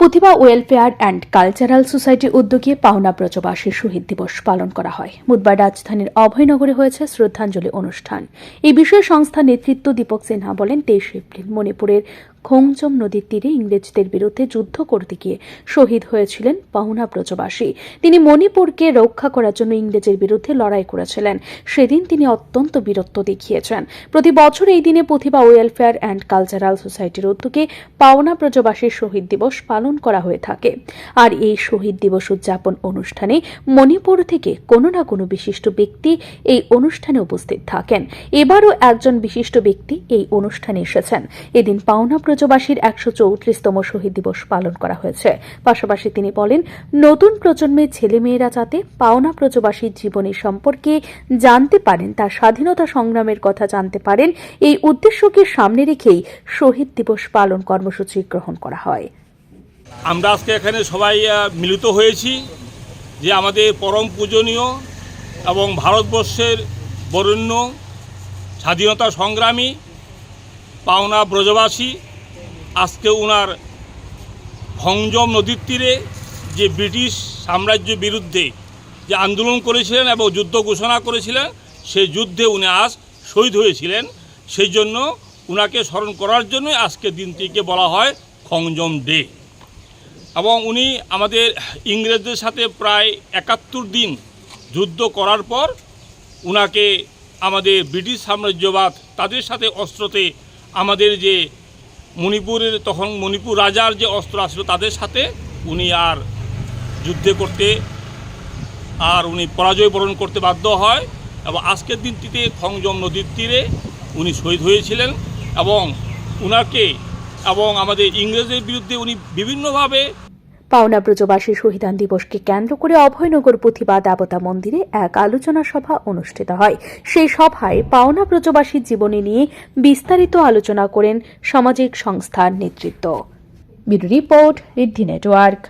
Pratibha welfare and cultural সোসাইটির উদ্যোগে পাওনা ব্রজবাসী শহীদ দিবস পালন করা হয়। বুধবার রাজধানীর অভয়নগরে হয়েছে শ্রদ্ধাঞ্জলি অনুষ্ঠান। এই বিষয়ে সংস্থা নেতৃত্ব দীপক সিনহা বলেন, তেইশ এপ্রিল মণিপুরের খোংজম নদীর তীরে ইংরেজদের বিরুদ্ধে যুদ্ধ করতে গিয়ে শহীদ হয়েছিলেন পাওনা ব্রজবাসী তিনি মণিপুরকে রক্ষা করার জন্য ইংরেজের বিরুদ্ধে লড়াই করেছিলেন। সেদিন তিনি অত্যন্ত বীরত্ব দেখিয়েছেন। প্রতি বছর এই দিনে প্রতিভা ওয়েলফেয়ার অ্যান্ড কালচারাল সোসাইটির উদ্যোগে পাওনা ব্রজবাসীর শহীদ দিবস পালন করা হয়ে থাকে। আর এই শহীদ দিবস উদযাপন অনুষ্ঠানে মণিপুর থেকে কোনো না কোনো বিশিষ্ট ব্যক্তি এই অনুষ্ঠানে উপস্থিত থাকেন। এবারও একজন বিশিষ্ট ব্যক্তি এই অনুষ্ঠানে এসেছেন। এদিন পাওনা ব্রজবাসীর একশো চৌত্রিশতম শহীদ দিবস পালন করা হয়েছে। পাশাপাশি তিনি বলেন, নতুন প্রজন্মের ছেলেমেয়েরা যাতে পাওনা ব্রজবাসীর জীবনী সম্পর্কে জানতে পারেন, তার স্বাধীনতা সংগ্রামের কথা জানতে পারেন, এই উদ্দেশ্যকে সামনে রেখেই শহীদ দিবস পালন কর্মসূচি গ্রহণ করা হয়। আমরা আজকে এখানে সবাই মিলিত হয়েছি যে আমাদের পরম পূজনীয় এবং ভারতবর্ষের বরেণ্য, স্বাধীনতা সংগ্রামী, পাওনা ব্রজবাসী আজকে ওনার ভংজম নদীর তীরে যে ব্রিটিশ সাম্রাজ্যের বিরুদ্ধে যে আন্দোলন করেছিলেন এবং যুদ্ধ ঘোষণা করেছিলেন সেই যুদ্ধে উনি আজ শহীদ হয়েছিলেন। সেই জন্য উনাকে স্মরণ করার জন্যই আজকের দিনটিকে বলা হয় খংজম ডে। এবং উনি আমাদের ইংরেজদের সাথে প্রায় একাত্তর দিন যুদ্ধ করার পর উনাকে আমাদের ব্রিটিশ সাম্রাজ্যবাদ তাদের সাথে অস্ত্রতে আমাদের যে মণিপুরের, তখন মণিপুর রাজার যে অস্ত্র আসলো তাদের সাথে উনি আর যুদ্ধে করতে আর উনি পরাজয় বরণ করতে বাধ্য হয় এবং আজকের দিনটিতে খংজম নদীর তীরে উনি শহীদ হয়েছিলেন এবং উনাকে এবং আমাদের ইংরেজের বিরুদ্ধে উনি বিভিন্নভাবে পাওনা ব্রজবাসী শহীদান দিবসকে কেন্দ্র করে অভয়নগর প্রতিভা দেবতা মন্দিরে এক আলোচনা সভা অনুষ্ঠিত হয়। সেই সভায় পাওনা ব্রজবাসীর জীবনী নিয়ে বিস্তারিত আলোচনা করেন সামাজিক সংস্থার নেতৃত্ব। Report Riddhi network.